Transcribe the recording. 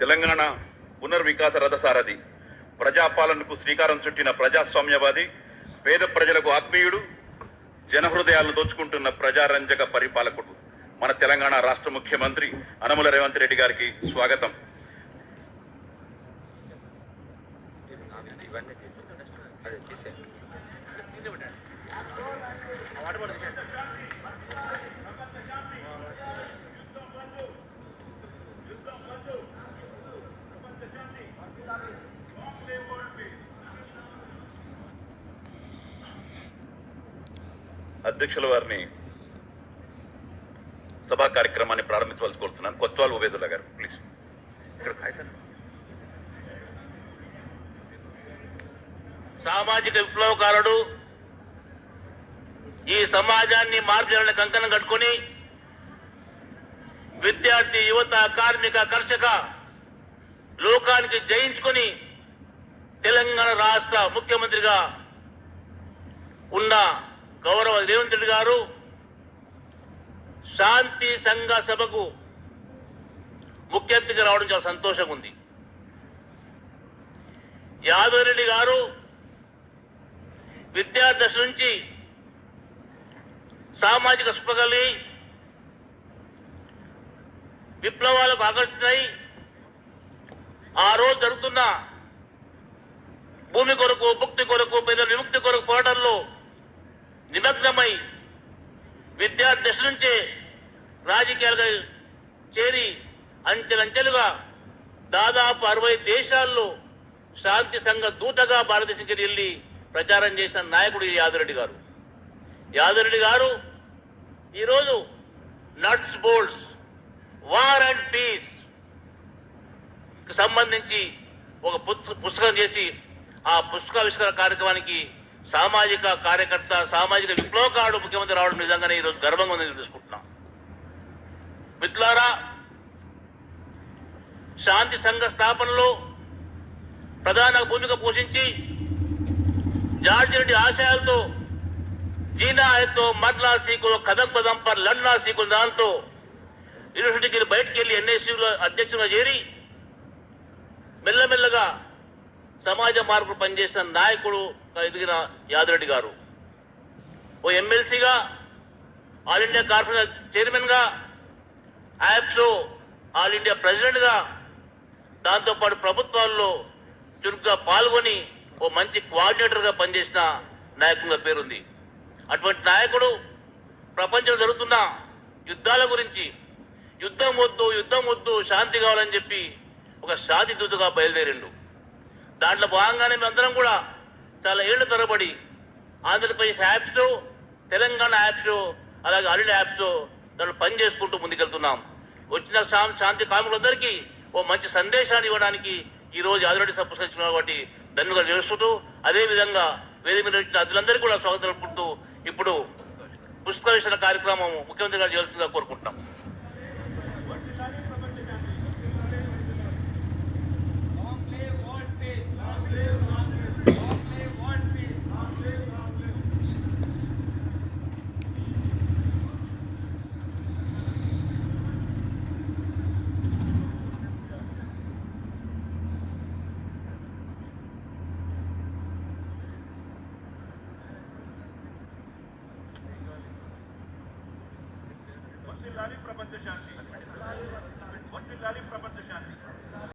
తెలంగాణ పునర్వికాస రథసారథి. ప్రజాపాలనకు శ్రీకారం చుట్టిన ప్రజాస్వామ్యవాది పేద ప్రజలకు ఆత్మీయుడు జనహృదయాలను దోచుకుంటున్న ప్రజారంజక పరిపాలకుడు. మన తెలంగాణ రాష్ట్ర ముఖ్యమంత్రి అనముల రేవంత్ రెడ్డి గారికి స్వాగతం. అధ్యక్షుల వారిని సభా కార్యక్రమాన్ని ప్రారంభించవలసి కోరుతున్నాను. కొత్వాల్ ఉబేదుల్లా గారు ప్లీజ్ ఇక్కడ కాగితాలు సామాజిక విప్లవకారుడు ఈ సమాజాన్ని మార్చాలని కంకణం కట్టుకొని విద్యార్థి యువత కార్మిక కర్షక లోకానికి జయించుకొని తెలంగాణ రాష్ట్ర ముఖ్యమంత్రిగా ఉన్న గౌరవ రేవంత్ రెడ్డి గారు శాంతి సంఘ సభకు ముఖ్య అతిథిగా రావడం చాలా సంతోషంగా ఉంది యాదవరెడ్డి గారు విద్యాదశ నుంచి సామాజిక స్పృహలి విప్లవాలకు ఆకర్షితులై ఆ రోజు జరుగుతున్న భూమి కొరకు భుక్తి కొరకు పేదల విముక్తి కొరకు పోరాటంలో నిమగ్నమై విద్యార్థి దశ నుంచే రాజకీయాలుగా చేరి అంచెలంచెలుగా దాదాపు అరవై దేశాల్లో శాంతి సంఘ దూతగా భారతదేశంకి వెళ్ళి ప్రచారం చేసిన నాయకుడు ఈ యాదరెడ్డి గారు. యాదరెడ్డి గారు ఈరోజు nuts bolts war and peace సంబంధించి ఒక పుస్తకం చేసి ఆ పుస్తకావిష్కరణ కార్యక్రమానికి సామాజిక కార్యకర్త సామాజిక విప్లవకారుడు ముఖ్యమంత్రి రావడం నిజంగానే ఈరోజు గర్వంగా ఉందని తెలుసుకుంటున్నాం మిత్రులారా శాంతి సంఘ స్థాపనలో ప్రధాన భూమిక పోషించి జార్జి రెడ్డి ఆశయాలతో జీనా మర్లా సీకులు కదం పదం పర్ లడ్నా సీకు దాంతో యూనివర్సిటీకి బయటకు వెళ్ళి ఎన్ఎస్యూలో అధ్యక్షులుగా చేరి మెల్లమెల్లగా సమాజ మార్పులు పనిచేసిన నాయకుడు ఎదిగిన యాదిరెడ్డి గారు. ఓ ఎమ్మెల్సీగా ఆల్ ఇండియా కార్పొరేషన్ చైర్మన్గా యాప్స్లో ఆల్ ఇండియా ప్రెసిడెంట్గా దాంతోపాటు ప్రభుత్వాల్లో చురుగ్గా పాల్గొని ఓ మంచి కోఆర్డినేటర్గా పనిచేసిన నాయకునిగా పేరుంది. అటువంటి నాయకుడు ప్రపంచంలో జరుగుతున్న యుద్ధాల గురించి యుద్ధం వద్దు యుద్ధం వద్దు శాంతి కావాలని చెప్పి ఒక శాంతి దూతగా బయలుదేరిండు. దాంట్లో భాగంగానే మేమందరం కూడా చాలా ఏళ్ళ తరబడి ఆంధ్రప్రదేశ్ యాప్స్ తెలంగాణ యాప్స్ అలాగే అల్లి యాప్స్ దాంట్లో పని చేసుకుంటూ ముందుకెళ్తున్నాం. వచ్చిన శాంతి కార్మికులందరికీ ఓ మంచి సందేశాన్ని ఇవ్వడానికి ఈ రోజు ఆదిరెడ్డి పురస్కరించిన కాబట్టి ధన్యవాదాలు చేస్తూ అదే విధంగా వేరే మీద వచ్చిన అతిథులందరికీ కూడా స్వాగతం తెలుపుకుంటూ ఇప్పుడు పుష్పవిషణ కార్యక్రమం ముఖ్యమంత్రి గారు చేయాల్సిందిగా కోరుకుంటున్నాం. ప్రపంచ శాంతి ప్రపంచ శాంతి